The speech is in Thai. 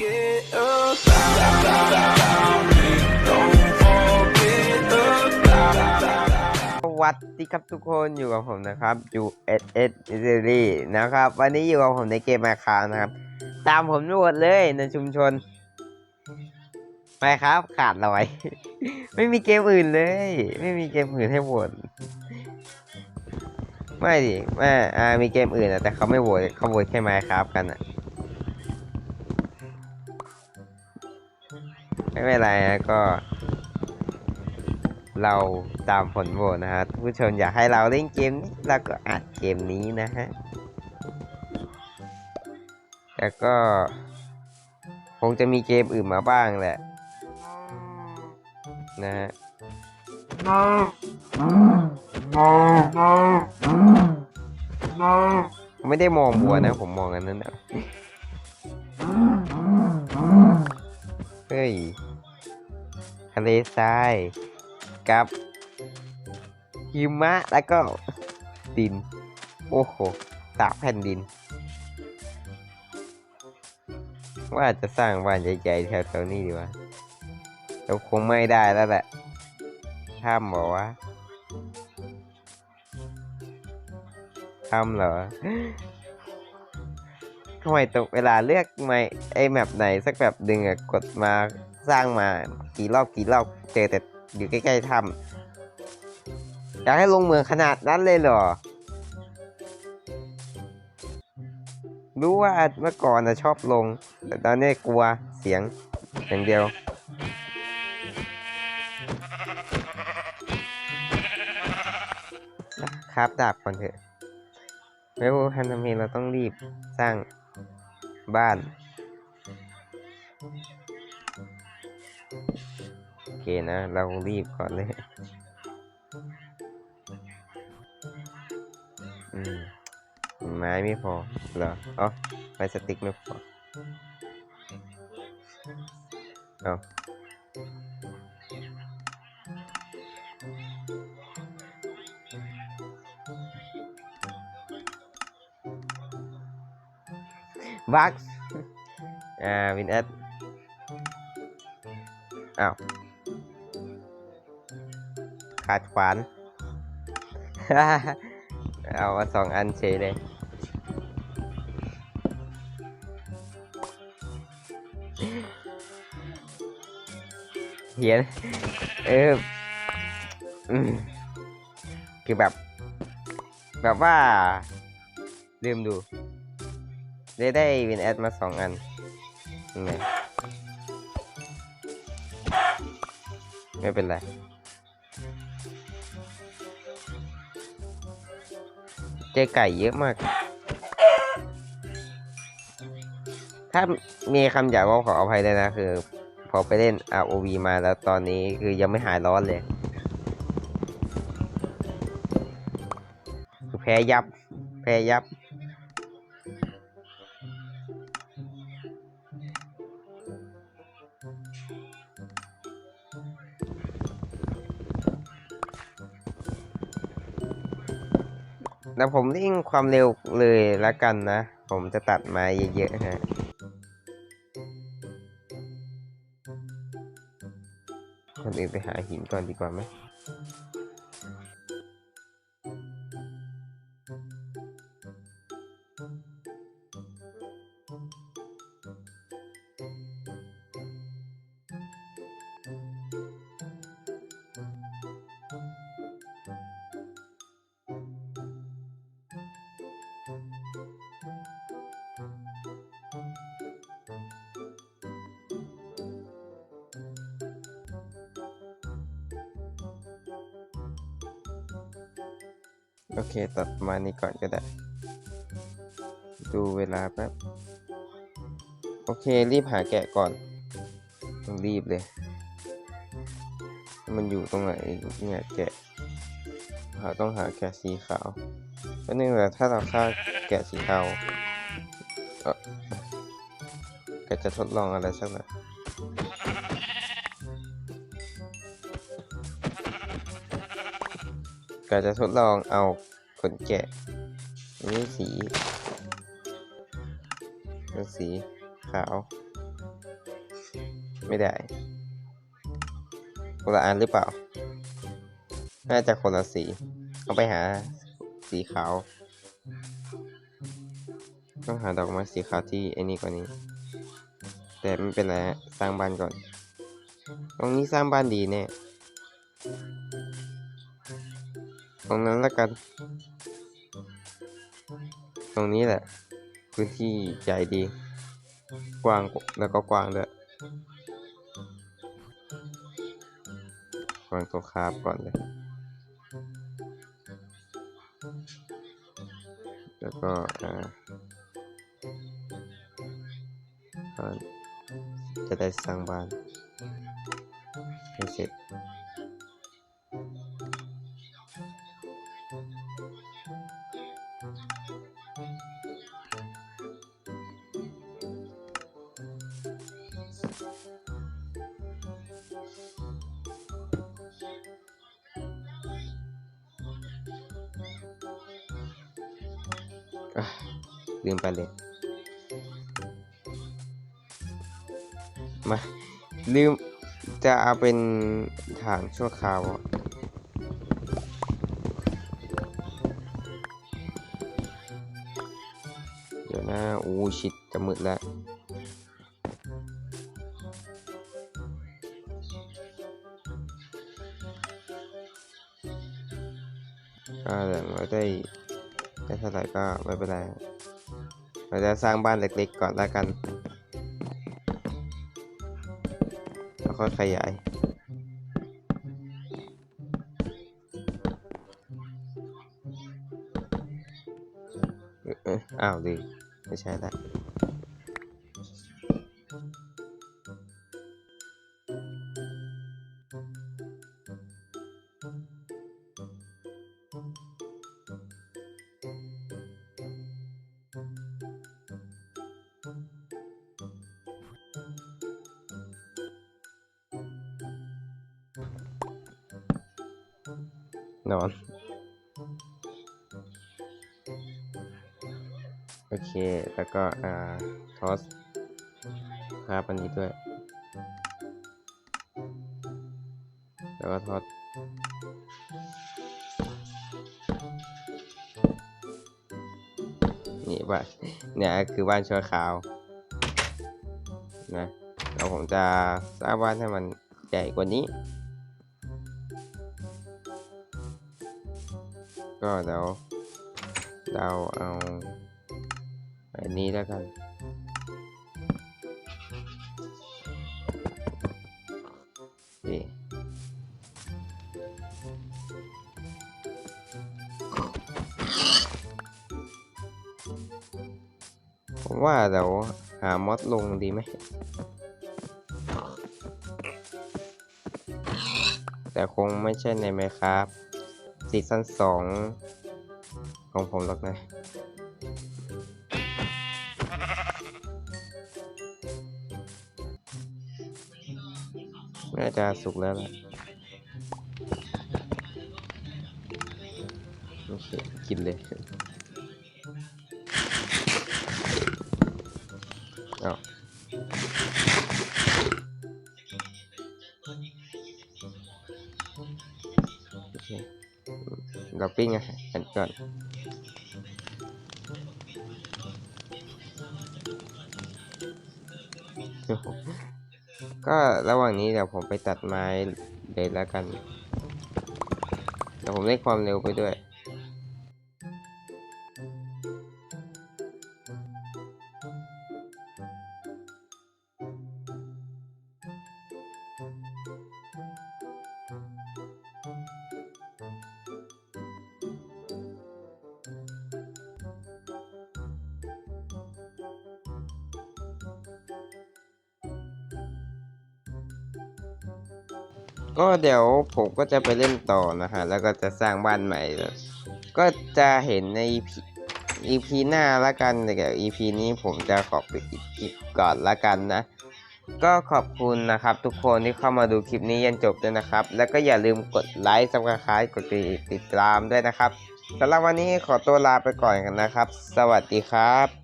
วัสดีครับทุกคนอยู่กับผมนะครับ USS s e r i นะครับ วันนี้อยู่กับผมในเกมมาคานะครับ ตามผมโหมดเลยในชุมชน ไปครับขาดลอย ไม่มีเกมอื่นเลย ไม่มีเกมอื่นให้โหวตไม่ดิแม่มีเกมอื่นแต่เขาไม่โหวตเขาโหวตแค่ไมครับกันอะ ไม่เป็นไรนะก็ เราตามผลโหวตนะฮะผู้ชมอยากให้เราเล่นเกมนี้เราก็อัดเกมนี้นะฮะแล้วก็ คงจะมีเกมอื่นมาบ้างแหละ นะฮะไม่ได้มองบัวนะ ผมมองอันนั้นนะ เฮ้ยะเลทรายกับหิมะแล้วก็ดิน โอ้โหสามแผ่นดิน ว่าจะสร้างบ้านใหญ่ๆแถวๆนี้ดีวะแต่คงไม่ได้แล้วแหละถ้ำบอกว่าถ้ำเหรอทำไมตกเวลาเลือกไม่ไอแมปไหนสักแบบดึงอะกดมา สร้างมากี่รอบกี่รอบเจอแต่อยู่ใกล้ๆถ้ำอยากให้ลงเมืองขนาดนั้นเลยเหรอ รู้ว่าเมื่อก่อนนะชอบลง แต่ตอนนี้กลัวเสียงอย่างเดียวครับดาบก่อนเถอะไม่รู้ทันทำไมเราต้องรีบสร้างบ้าน นะ เรารีบก่อนเลย อืม ไม้ไม่พอเหรออ๋อไม้สติ๊กไม่พอ เอาบักอ่าวินเอสอ้าว ขาดขวาน เอามาสองอันเฉยเลยเขียนเออคือแบบ แบบว่าลืมดู ได้ได้วินแอดมาสองอันยังไงไม่เป็นไร จอไก่เยอะมาก ถ้ามีคำหยาบก็ขออภัยเลยนะคือ พอไปเล่น ROV มาแล้วตอนนี้คือยังไม่หายร้อนเลยแพ้ยับ แพ้ยับ แล้วผมเร่งความเร็วเลยละกันนะ ผมจะตัดมาเยอะๆฮะคนอื่นไปหาหินก่อนดีกว่าไหม โอเค ตัดมานี้ก่อนก็ได้ ดูเวลาแป๊บ โอเค รีบหาแกะก่อน ต้องรีบเลย มันอยู่ตรงไหนเนี่ยแกะ หาต้องหาแกะสีขาวก็นึงแต่ถ้าเราฆ่าแกะสีขาวเอ่อแกจะทดลองอะไรสักหน่อย ก็จะทดลองเอาขนแกะนี่สีเป็นสีขาว ไม่ได้คนละอันหรือเปล่า น่าจะคนละสีเอาไปหาสีขาว ต้องหาดอกไม้สีขาวที่ไอ้นี่กว่านี้ แต่ไม่เป็นไรสร้างบ้านก่อน ตรงนี้สร้างบ้านดีแน่ ตรงนั้นละกัน ตรงนี้แหละ พื้นที่ใหญ่ดี กว้างแล้วก็กว้างด้วยวางตัวคาบก่อนเลย แล้วก็อ่าจะได้สร้างบ้านให้เสร็จ ลืมไปเลย มาลืมจะเอาเป็นฐานชั่วคราวเดี๋ยวนะอู้ชิดจะมืดแล้วก็อย่างเราได้ ได้เท่าไหร่ก็ไม่เป็นไร เราจะสร้างบ้านเล็กๆก่อนแล้วกัน แล้วค่อยขยาย อ้ยเอ้ยอ้าวดีไม่ใช่ละ นอน โอเค แล้วก็อ่าทอสครับอันนี้ด้วย แล้วก็ทอสนี่บ้านเนี่ยคือบ้านชั่วคราวนะแล้วผมจะสร้างบ้านให้มันใหญ่กว่านี้ ก็เดี๋ยวเราเอาอันนี้แล้วกัน ผมว่าเดี๋ยวหามอดลงดีไหม แต่คงไม่ใช่ในไหมครับ ซีซั่นสองของผมหรอกนะ น่าจะสุกแล้วแหละโอเค กินเลยเอาโเราปิ้งอาหารก่อนก็ระหว่างนี้เดี๋ยวผมไปตัดไม้เลยแล้วกัน เดี๋ยวผมเล่นความเร็วไปด้วย ก็เดี๋ยวผมก็จะไปเล่นต่อนะฮะ แล้วก็จะสร้างบ้านใหม่แล้วก็จะเห็นใน EP EP หน้าละกันแต่กับ EP นี้ผมจะขอปิดคลิปก่อนละกันนะ ก็ขอบคุณนะครับ ทุกคนที่เข้ามาดูคลิปนี้ยันจบด้วยนะครับ แล้วก็อย่าลืมกดไลค์ซับสไครต์กดติดตามด้วยนะครับสำหรับวันนี้ขอตัวลาไปก่อนกันนะครับ สวัสดีครับ